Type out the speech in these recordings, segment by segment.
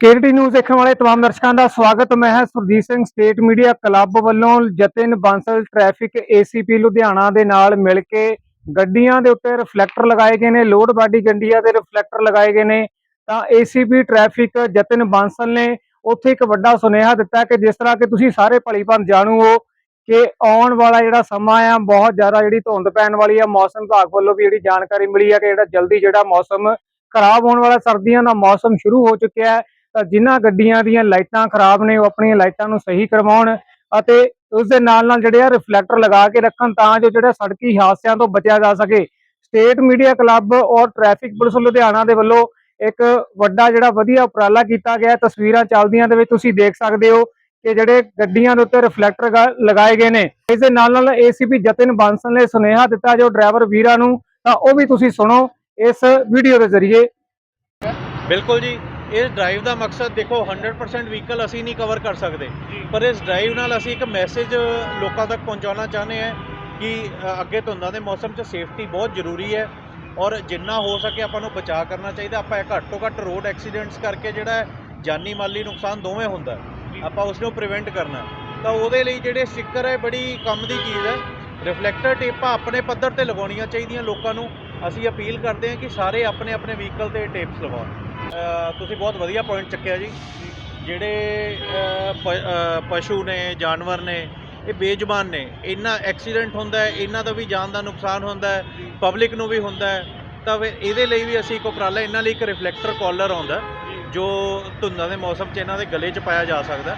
ਕੇਰਟੀ news ਦੇਖਣ ਵਾਲੇ ਤਮਾਮ ਦਰਸ਼ਕਾਂ ਦਾ ਸਵਾਗਤ। ਮੈਂ ਹਾਂ Surjit Singh state media club ਵੱਲੋਂ ਜਤਿਨ ਬਾਂਸਲ ਟ੍ਰੈਫਿਕ ਏਸੀਪੀ ਲੁਧਿਆਣਾ ਦੇ ਨਾਲ ਮਿਲ ਕੇ ਗੱਡੀਆਂ ਦੇ ਉੱਤੇ ਰਿਫਲੈਕਟਰ ਲਗਾਏ ਗਏ ਨੇ, ਲੋਡ ਬਾਡੀ ਗੱਡੀਆਂ ਦੇ ਰਿਫਲੈਕਟਰ ਲਗਾਏ ਗਏ ਨੇ। ਤਾਂ ਏਸੀਪੀ ਟ੍ਰੈਫਿਕ ਜਤਿਨ ਬਾਂਸਲ ਨੇ ਉੱਥੇ ਇੱਕ ਵੱਡਾ ਸੁਨੇਹਾ ਦਿੱਤਾ ਕਿ ਜਿਸ ਤਰ੍ਹਾਂ ਕਿ ਤੁਸੀਂ ਸਾਰੇ ਭਲੀਭਾਂਤ ਜਾਣੂ ਹੋ ਕਿ ਆਉਣ ਵਾਲਾ ਜਿਹੜਾ ਸਮਾਂ ਆ, ਬਹੁਤ ਜ਼ਿਆਦਾ ਜਿਹੜੀ ਧੁੰਦ ਪੈਣ ਵਾਲੀ ਆ, ਮੌਸਮ ਵਿਭਾਗ ਵੱਲੋਂ ਵੀ ਜਿਹੜੀ ਜਾਣਕਾਰੀ ਮਿਲੀ ਆ ਕਿ ਜਿਹੜਾ ਜਲਦੀ ਜਿਹੜਾ ਮੌਸਮ ਖਰਾਬ ਹੋਣ ਵਾਲਾ, ਸਰਦੀਆਂ ਦਾ ਮੌਸਮ ਸ਼ੁਰੂ ਹੋ ਚੁੱਕਿਆ ਹੈ। ਤਾਂ ਜਿਨ੍ਹਾਂ ਗੱਡੀਆਂ ਦੀਆਂ ਲਾਈਟਾਂ ਖਰਾਬ ਨੇ, ਉਹ ਆਪਣੀਆਂ ਲਾਈਟਾਂ ਨੂੰ ਸਹੀ ਕਰਵਾਉਣ ਅਤੇ ਉਸ ਦੇ ਨਾਲ ਨਾਲ ਜਿਹੜੇ ਆ ਰਿਫਲੈਕਟਰ ਲਗਾ ਕੇ ਰੱਖਣ ਤਾਂ ਜੋ ਜਿਹੜੇ ਸੜਕੀ ਹਾਦਸਿਆਂ ਤੋਂ ਬਚਿਆ ਜਾ ਸਕੇ। ਸਟੇਟ ਮੀਡੀਆ ਕਲੱਬ ਔਰ ਟ੍ਰੈਫਿਕ ਪੁਲਿਸ ਲੁਧਿਆਣਾ ਦੇ ਵੱਲੋਂ ਇੱਕ ਵੱਡਾ ਜਿਹੜਾ ਵਧੀਆ ਉਪਰਾਲਾ ਕੀਤਾ ਗਿਆ। ਤਸਵੀਰਾਂ ਚੱਲਦੀਆਂ ਦੇ ਵਿੱਚ ਤੁਸੀਂ ਦੇਖ ਸਕਦੇ ਹੋ ਕਿ ਜਿਹੜੇ ਗੱਡੀਆਂ ਦੇ ਉੱਤੇ ਰਿਫਲੈਕਟਰ ਲਗਾਏ ਗਏ ਨੇ। ਇਸ ਦੇ ਨਾਲ ਨਾਲ ਏਸੀਪੀ ਜਤਿਨ ਬਾਂਸਲ ਨੇ ਸੁਨੇਹਾ ਦਿੱਤਾ, ਜੋ ਡਰਾਈਵਰ ਵੀਰਾਂ ਨੂੰ ਤਾਂ ਉਹ ਵੀ ਤੁਸੀਂ ਸੁਣੋ ਇਸ ਵੀਡੀਓ ਦੇ ਜ਼ਰੀਏ। ਬਿਲਕੁਲ ਜੀ। ਇਸ ਡਰਾਈਵ ਦਾ ਮਕਸਦ ਦੇਖੋ 100% ਵਹੀਕਲ ਅਸੀਂ ਨਹੀਂ ਕਵਰ ਕਰ ਸਕਦੇ। ਪਰ ਇਸ ਡਰਾਈਵ ਨਾਲ ਅਸੀਂ ਇੱਕ ਮੈਸੇਜ ਲੋਕਾਂ ਤੱਕ ਪਹੁੰਚਾਉਣਾ ਚਾਹੁੰਦੇ ਹਾਂ ਕਿ ਅੱਗੇ ਧੁੰਦਾਂ ਦੇ ਮੌਸਮ 'ਚ ਸੇਫਟੀ ਬਹੁਤ ਜ਼ਰੂਰੀ ਹੈ ਔਰ ਜਿੰਨਾ ਹੋ ਸਕੇ ਆਪਾਂ ਨੂੰ ਬਚਾਅ ਕਰਨਾ ਚਾਹੀਦਾ। ਆਪਾਂ ਇਹ ਘੱਟ ਤੋਂ ਘੱਟ ਰੋਡ ਐਕਸੀਡੈਂਟਸ ਕਰਕੇ ਜਿਹੜਾ ਜਾਨੀ ਮਾਲੀ ਨੁਕਸਾਨ ਦੋਵੇਂ ਹੁੰਦਾ। ਆਪਾਂ ਉਸ ਨੂੰ ਪ੍ਰੀਵੈਂਟ ਕਰਨਾ। ਤਾਂ ਉਹਦੇ ਲਈ ਜਿਹੜੇ ਸਟicker ਹੈ ਬੜੀ ਕੰਮ ਦੀ ਚੀਜ਼ ਹੈ। ਰਿਫਲੈਕਟਰ ਟੇਪਾਂ ਆਪਣੇ ਪੱਧਰ ਤੇ ਲਗਾਉਣੀਆਂ ਚਾਹੀਦੀਆਂ ਲੋਕਾਂ ਨੂੰ। ਅਸੀਂ ਅਪੀਲ ਕਰਦੇ ਹਾਂ ਕਿ ਸਾਰੇ ਆਪਣੇ ਆਪਣੇ ਵਹੀਕਲ ਤੇ ਟੇਪਸ ਲਗਾਉਣ ਤੁਸੀਂ ਬਹੁਤ ਵਧੀਆ ਪੁਆਇੰਟ ਚੱਕਿਆ ਜੀ। ਜਿਹੜੇ ਪ- ਪਸ਼ੂ ਨੇ, ਜਾਨਵਰ ਨੇ, ਇਹ ਬੇਜ਼ੁਬਾਨ ਨੇ ਇਹਨਾਂ ਐਕਸੀਡੈਂਟ ਹੁੰਦਾ ਹੈ ਇਹਨਾਂ ਦਾ ਵੀ ਜਾਨ ਦਾ ਨੁਕਸਾਨ ਹੁੰਦਾ ਹੈ ਪਬਲਿਕ ਨੂੰ ਵੀ ਹੁੰਦਾ ਹੈ, ਤਾਂ ਫਿਰ ਇਹਦੇ ਲਈ ਵੀ ਅਸੀਂ ਇੱਕ ਉਪਰਾਲਾ, ਇਹਨਾਂ ਲਈ ਇੱਕ ਰਿਫਲੈਕਟਰ ਕਾਲਰ ਆਉਂਦਾ, ਜੋ ਧੁੰਦਾਂ ਦੇ ਮੌਸਮ 'ਚ ਇਹਨਾਂ ਦੇ ਗਲੇ 'ਚ ਪਾਇਆ ਜਾ ਸਕਦਾ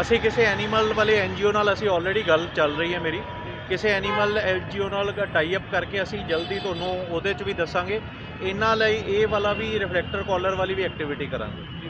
ਅਸੀਂ ਕਿਸੇ ਐਨੀਮਲ ਵਾਲੇ ਐਨਜੀਓ ਨਾਲ ਅਸੀਂ ਆਲਰੇਡੀ ਗੱਲ ਚੱਲ ਰਹੀ ਹੈ ਮੇਰੀ। ਕਿਸੇ ਐਨੀਮਲ ਐਨਜੀਓ ਨਾਲ ਟਾਈ ਅਪ ਕਰਕੇ ਅਸੀਂ ਜਲਦੀ ਤੁਹਾਨੂੰ ਉਹਦੇ 'ਚ ਵੀ ਦੱਸਾਂਗੇ। ਇਹਨਾਂ ਲਈ ਇਹ ਵਾਲਾ ਵੀ ਰਿਫਲੈਕਟਰ ਕਾਲਰ ਵਾਲੀ ਵੀ ਐਕਟੀਵਿਟੀ ਕਰਾਂਗੇ।